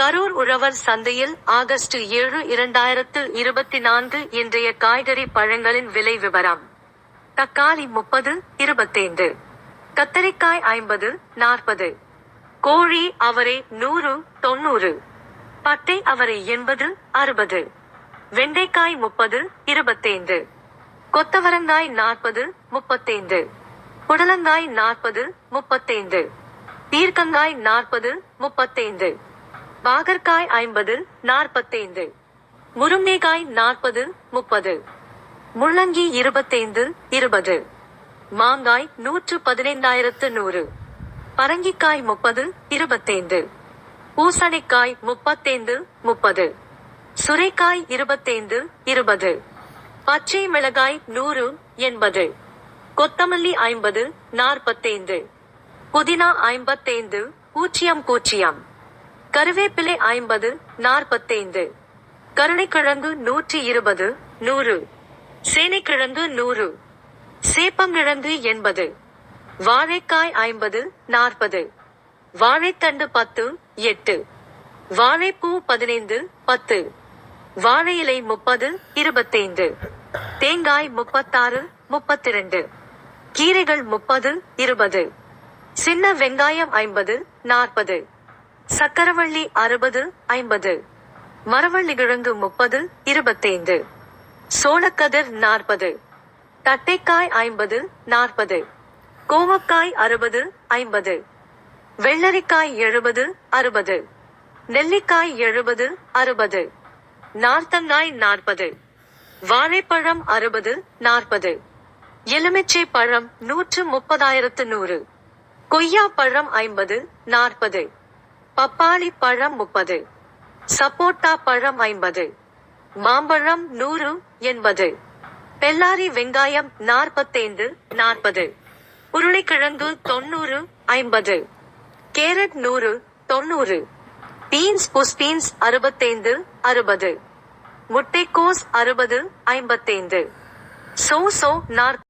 கரூர் உழவர் சந்தையில் ஆகஸ்ட் ஏழு இரண்டாயிரத்து இருபத்தி நான்கு இன்றைய காய்கறி பழங்களின் விலை விவரம். தக்காளி முப்பது இருபத்தைந்து. கத்தரிக்காய் ஐம்பது நாற்பது. கோழி அவரை நூறு தொண்ணூறு. பட்டை அவரை எண்பது அறுபது. வெண்டைக்காய் முப்பது இருபத்தைந்து. கொத்தவரங்காய் நாற்பது முப்பத்தைந்து. புடலங்காய் நாற்பது முப்பத்தைந்து. தீர்க்கங்காய் நாற்பது முப்பத்தைந்து. பாகற்காய் ஐம்பது நாற்பத்தைந்து. முருங்கைக்காய் நாற்பது முப்பது. முள்ளங்கி இருபத்தைந்து இருபது. மாங்காய் நூற்று பதினைந்தாயிரத்து நூறு. பரங்கிக்காய் முப்பது இருபத்தைந்து. பூசணிக்காய் முப்பத்தைந்து முப்பது. சுரைக்காய் இருபத்தைந்து இருபது. பச்சை மிளகாய் நூறு எண்பது. கொத்தமல்லி ஐம்பது நாற்பத்தைந்து. புதினா ஐம்பத்தைந்து பூஜ்ஜியம் பூஜ்ஜியம் கருவேப்பிலை ஐம்பது நாற்பத்தைந்து. கருணைக்கிழங்கு நூற்றி இருபது நூறு. சேனைக்கிழங்கு நூறு. சேப்பங்கிழங்கு எண்பது. வாழைக்காய் ஐம்பது நாற்பது. வாழைத்தண்டு பத்து எட்டு. வாழைப்பூ பதினைந்து பத்து. வாழை இலை முப்பது இருபத்தைந்து. தேங்காய் முப்பத்தாறு முப்பத்திரண்டு. கீரைகள் முப்பது இருபது. சின்ன வெங்காயம் ஐம்பது நாற்பது. சக்கரவள்ளி அறுபது ஐம்பது. மரவள்ளி கிழங்கு முப்பது இருபத்தைந்து. சோளக்கதிர் நாற்பது. தட்டைக்காய் ஐம்பது நாற்பது. கோவக்காய் அறுபது ஐம்பது. வெள்ளரிக்காய் எழுபது அறுபது. நெல்லிக்காய் எழுபது அறுபது. நார்த்தங்காய் நாற்பது. வாழைப்பழம் அறுபது நாற்பது. எலுமிச்சை பழம் நூற்று முப்பதாயிரத்து நூறு. கொய்யா பழம் ஐம்பது நாற்பது. பப்பாளி பழம் முப்பது. சப்போட்டா பழம் ஐம்பது. மாம்பழம் நூறு எண்பது பெல்லாரி வெங்காயம் நாற்பத்தைந்து நாற்பது. உருளைக்கிழங்கு தொண்ணூறு ஐம்பது. கேரட் நூறு தொண்ணூறு. பீன்ஸ் புஸ்பீன்ஸ் அறுபத்தைந்து அறுபது. முட்டைக்கோஸ் அறுபது ஐம்பத்தைந்து. சோ சோ நாற்பது